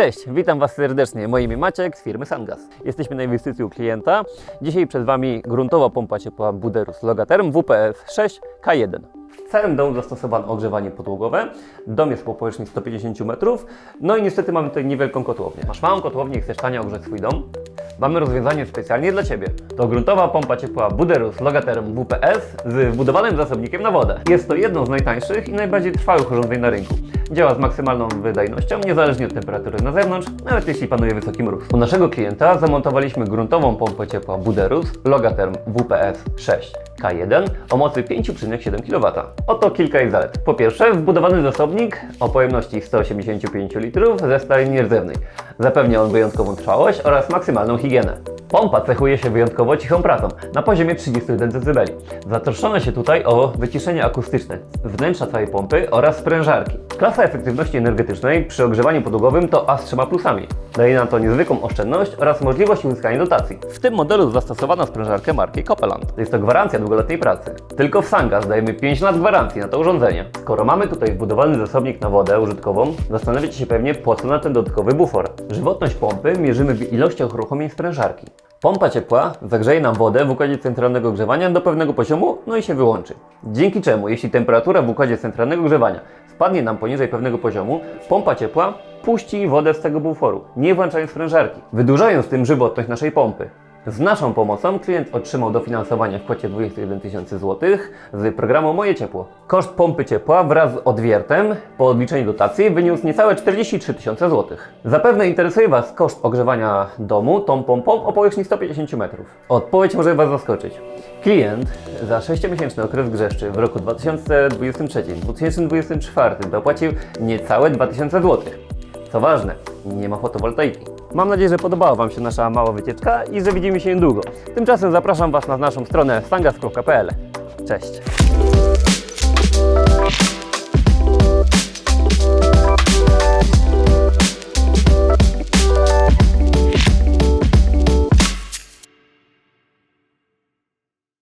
Cześć, witam Was serdecznie. Moje imię Maciek z firmy Sangas. Jesteśmy na inwestycji u klienta. Dzisiaj przed Wami gruntowa pompa ciepła Buderus Logaterm WPF 6 K1. W całym domu zastosowano ogrzewanie podłogowe. Dom jest po powierzchni 150 metrów. No i niestety mamy tutaj niewielką kotłownię. Masz małą kotłownię i chcesz tanio ogrzać swój dom? Mamy rozwiązanie specjalnie dla Ciebie. To gruntowa pompa ciepła Buderus Logaterm WPS z wbudowanym zasobnikiem na wodę. Jest to jedno z najtańszych i najbardziej trwałych urządzeń na rynku. Działa z maksymalną wydajnością, niezależnie od temperatury na zewnątrz, nawet jeśli panuje wysoki mróz. U naszego klienta zamontowaliśmy gruntową pompę ciepła Buderus Logaterm WPS 6 K1 o mocy 5,7 kW. Oto kilka jej zalet. Po pierwsze, wbudowany zasobnik o pojemności 185 litrów ze stali nierdzewnej. Zapewnia on wyjątkową trwałość oraz maksymalną higienę. Pompa cechuje się wyjątkowo cichą pracą, na poziomie 31 dB. Zatroszczono się tutaj o wyciszenie akustyczne wnętrza całej pompy oraz sprężarki. Klasa efektywności energetycznej przy ogrzewaniu podłogowym to A z trzema plusami. Daje nam to niezwykłą oszczędność oraz możliwość uzyskania dotacji. W tym modelu zastosowano sprężarkę marki Copeland. Jest to gwarancja długoletniej pracy. Tylko w Sangas dajemy 5 lat gwarancji na to urządzenie. Skoro mamy tutaj wbudowany zasobnik na wodę użytkową, zastanawiacie się pewnie po co na ten dodatkowy bufor. Żywotność pompy mierzymy w ilościach uruchomień sprężarki. Pompa ciepła zagrzeje nam wodę w układzie centralnego grzewania do pewnego poziomu, no i się wyłączy. Dzięki czemu, jeśli temperatura w układzie centralnego grzewania spadnie nam poniżej pewnego poziomu, pompa ciepła puści wodę z tego buforu, nie włączając sprężarki, wydłużając tym żywotność naszej pompy. Z naszą pomocą klient otrzymał dofinansowanie w kwocie 21 tysięcy złotych z programu Moje Ciepło. Koszt pompy ciepła wraz z odwiertem po odliczeniu dotacji wyniósł niecałe 43 tysiące złotych. Zapewne interesuje Was koszt ogrzewania domu tą pompą o powierzchni 150 metrów. Odpowiedź może Was zaskoczyć. Klient za 6-miesięczny okres grzeszczy w roku 2023-2024 dopłacił niecałe 2000 złotych. Co ważne, nie ma fotowoltaiki. Mam nadzieję, że podobała Wam się nasza mała wycieczka i że widzimy się niedługo. Tymczasem zapraszam Was na naszą stronę stangas.pl. Cześć!